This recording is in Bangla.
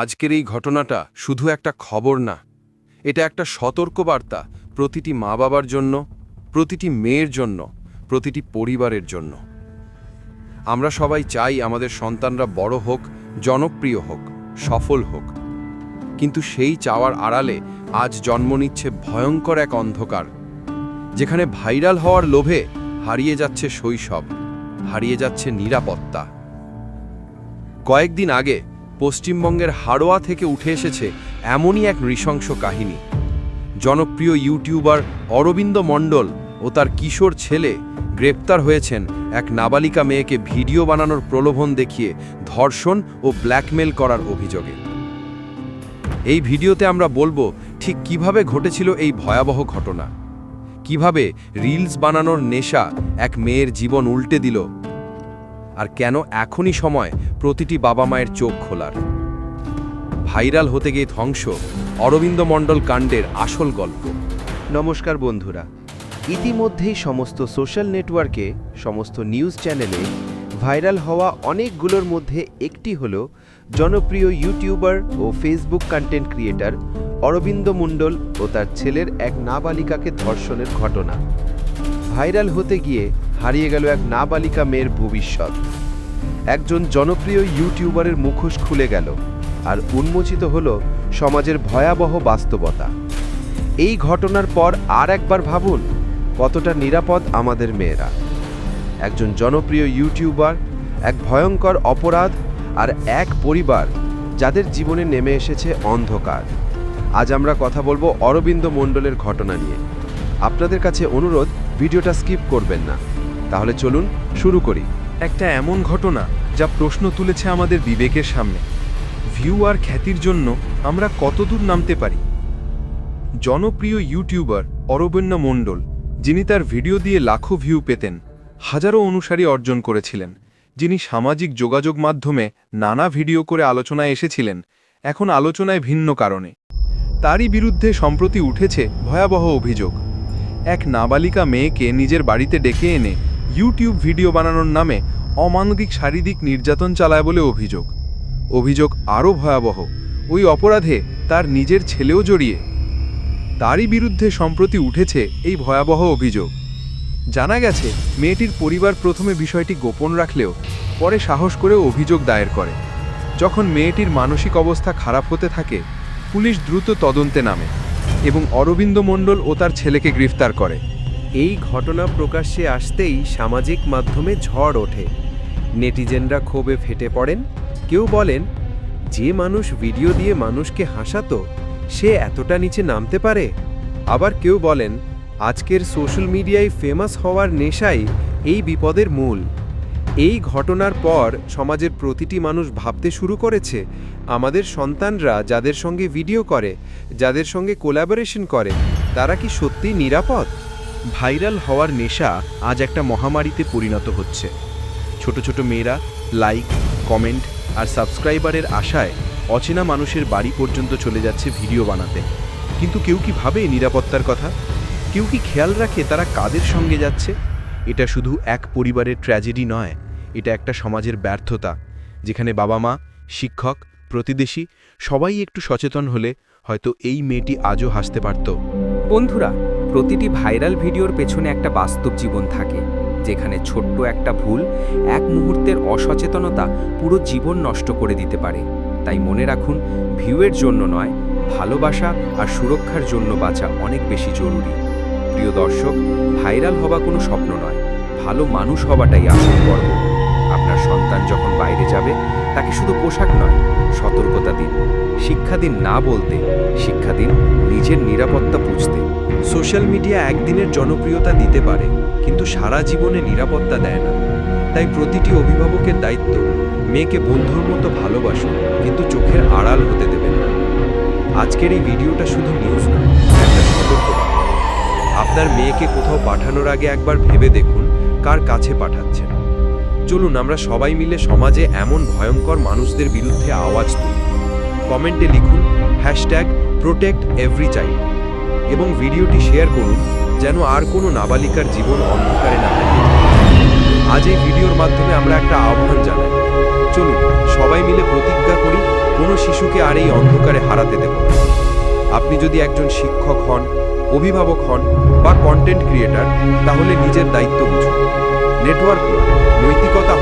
আজকের এই ঘটনাটা শুধু একটা খবর না, এটা একটা সতর্কবার্তা প্রতিটি মা বাবার জন্য, প্রতিটি মেয়ের জন্য, প্রতিটি পরিবারের জন্য। আমরা সবাই চাই আমাদের সন্তানরা বড় হোক, জনপ্রিয় হোক, সফল হোক। কিন্তু সেই চাওয়ার আড়ালে আজ জন্ম নিচ্ছে ভয়ঙ্কর এক অন্ধকার, যেখানে ভাইরাল হওয়ার লোভে হারিয়ে যাচ্ছে শৈশব, হারিয়ে যাচ্ছে নিরাপত্তা। কয়েকদিন আগে পশ্চিমবঙ্গের হাড়োয়া থেকে উঠে এসেছে এমনই এক নৃশংস কাহিনী। জনপ্রিয় ইউটিউবার অরবিন্দ মণ্ডল ও তার কিশোর ছেলে গ্রেপ্তার হয়েছেন এক নাবালিকা মেয়েকে ভিডিও বানানোর প্রলোভন দেখিয়ে ধর্ষণ ও ব্ল্যাকমেল করার অভিযোগে। এই ভিডিওতে আমরা বলব ঠিক কীভাবে ঘটেছিল এই ভয়াবহ ঘটনা। কীভাবে রিলস বানানোর নেশা এক মেয়ের জীবন উল্টে দিল আর কেন এখনই সময় প্রতিটি বাবা মায়ের চোখ খোলার? ভাইরাল হতে গিয়ে ধ্বংস অরবিন্দ মণ্ডল কাণ্ডের আসল গল্প। নমস্কার বন্ধুরা। ইতিমধ্যেই সমস্ত সোশ্যাল নেটওয়ার্কে, সমস্ত নিউজ চ্যানেলে ভাইরাল হওয়া অনেকগুলোর মধ্যে একটি হল জনপ্রিয় ইউটিউবার ও Facebook content creator Arabinda Mondal ও তার ছেলের এক নাবালিকাকে ধর্ষণের ঘটনা। ভাইরাল হতে গিয়ে হারিয়ে গেল এক নাবালিকা মেয়ের ভবিষ্যৎ। একজন জনপ্রিয় ইউটিউবারের মুখোশ খুলে গেল আর উন্মোচিত হল সমাজের ভয়াবহ বাস্তবতা। এই ঘটনার পর আর একবার ভাবুন, কতটা নিরাপদ আমাদের মেয়েরা। একজন জনপ্রিয় ইউটিউবার, এক ভয়ঙ্কর অপরাধ আর এক পরিবার যাদের জীবনে নেমে এসেছে অন্ধকার। আজ আমরা কথা বলব অরবিন্দ মণ্ডলের ঘটনা নিয়ে। আপনাদের কাছে অনুরোধ, ভিডিওটা স্কিপ করবেন না। তাহলে চলুন শুরু করি। একটা এমন ঘটনা যা প্রশ্ন তুলেছে আমাদের বিবেকের সামনে। ভিউ আর খ্যাতির জন্য আমরা কতদূর নামতে পারি? জনপ্রিয় ইউটিউবার অরবণ্য মণ্ডল, যিনি তার ভিডিও দিয়ে লাখো ভিউ পেতেন, হাজারো অনুসারী অর্জন করেছিলেন। যিনি সামাজিক যোগাযোগ মাধ্যমে নানা ভিডিও করে আলোচনায় এসেছিলেন, এখন আলোচনায় ভিন্ন কারণে। তারই বিরুদ্ধে সম্প্রতি উঠেছে ভয়াবহ অভিযোগ। এক নাবালিকা মেয়েকে নিজের বাড়িতে ডেকে এনে ইউটিউব ভিডিও বানানোর নামে অমানবিক শারীরিক নির্যাতন চালায় বলে অভিযোগ। অভিযোগ আরও ভয়াবহ। ওই অপরাধে তার নিজের ছেলেও জড়িয়ে। তারই বিরুদ্ধে সম্প্রতি উঠেছে এই ভয়াবহ অভিযোগ। জানা গেছে, মেয়েটির পরিবার প্রথমে বিষয়টি গোপন রাখলেও পরে সাহস করে অভিযোগ দায়ের করে। যখন মেয়েটির মানসিক অবস্থা খারাপ হতে থাকে, পুলিশ দ্রুত তদন্তে নামে। এবং অরবিন্দ মণ্ডল ও তার ছেলেকে গ্রেফতার করে। এই ঘটনা প্রকাশ্যে আসতেই সামাজিক মাধ্যমে ঝড় ওঠে। নেটিজেনরা ক্ষোভে ফেটে পড়েন। কেউ বলেন, যে মানুষ ভিডিও দিয়ে মানুষকে হাসাতো, সে এতটা নিচে নামতে পারে? আবার কেউ বলেন, আজকের সোশ্যাল মিডিয়ায় ফেমাস হওয়ার নেশাই এই বিপদের মূল। এই ঘটনার পর সমাজের প্রতিটি মানুষ ভাবতে শুরু করেছে, আমাদের সন্তানরা যাদের সঙ্গে ভিডিও করে, যাদের সঙ্গে কোলাবোরেশন করে, তারা কি সত্যিই নিরাপদ? ভাইরাল হওয়ার নেশা আজ একটা মহামারীতে পরিণত হচ্ছে। ছোট ছোট মেয়েরা লাইক কমেন্ট আর সাবস্ক্রাইবারের আশায় অচেনা মানুষের বাড়ি পর্যন্ত চলে যাচ্ছে ভিডিও বানাতে। কিন্তু কেউ কি ভাবে নিরাপত্তার কথা? কেউ কি খেয়াল রাখে তারা কাদের সঙ্গে যাচ্ছে? এটা শুধু এক পরিবারের ট্র্যাজেডি নয় এটা একটা সমাজের ব্যর্থতা, যেখানে বাবা মা শিক্ষক, প্রতিবেশী সবাই একটু সচেতন হলে হয়তো এই মেয়েটি আজও হাসতে পারত। বন্ধুরা, প্রতিটি ভাইরাল ভিডিওর পেছনে একটা বাস্তব জীবন থাকে, যেখানে ছোট্ট একটা ভুল এক মুহূর্তের অসচেতনতা পুরো জীবন নষ্ট করে দিতে পারে। তাই মনে রাখুন, ভিউয়ের জন্য নয়, ভালোবাসা আর সুরক্ষার জন্য বাঁচা অনেক বেশি জরুরি। প্রিয় দর্শক, ভাইরাল হওয়া কোনো স্বপ্ন নয়, ভালো মানুষ হওয়াটাই আসল গর্ব তাকে শুধু পোশাক নয়, সতর্কতা দিন। শিক্ষা দিন না বলতে, শিক্ষা দিন নিজের নিরাপত্তা বুঝতে। সোশ্যাল মিডিয়া একদিনের জনপ্রিয়তা দিতে পারে, কিন্তু সারা জীবনে নিরাপত্তা দেয় না। তাই প্রতিটি অভিভাবকের দায়িত্ব, মেয়েকে বন্ধুর মতো ভালোবাসুন, কিন্তু চোখের আড়াল হতে দেবেন না। আজকের এই ভিডিওটা শুধু নিউজ নয়, একটা আপনার মেয়েকে কোথাও পাঠানোর আগে একবার ভেবে দেখুন, কার কাছে পাঠাচ্ছেন। চলুন আমরা সবাই মিলে সমাজে এমন ভয়ঙ্কর মানুষদের বিরুদ্ধে আওয়াজ তুলি। কমেন্টে লিখুন হ্যাশট্যাগ প্রোটেক্ট এভরি চাইল্ড এবং ভিডিওটি শেয়ার করুন যেন আর কোনো নাবালিকার জীবন অন্ধকারে না থাকে। আজ এই ভিডিওর মাধ্যমে আমরা একটা আহ্বান জানাই। চলুন, সবাই মিলে প্রতিজ্ঞা করি কোনো শিশুকে আর এই অন্ধকারে হারাতে দেব আপনি যদি একজন শিক্ষক হন, অভিভাবক হন বা কন্টেন্ট ক্রিয়েটার তাহলে নিজের দায়িত্ব বুঝুন। নেটওয়ার্ক নৈতিকতা হোক আমাদের শক্তি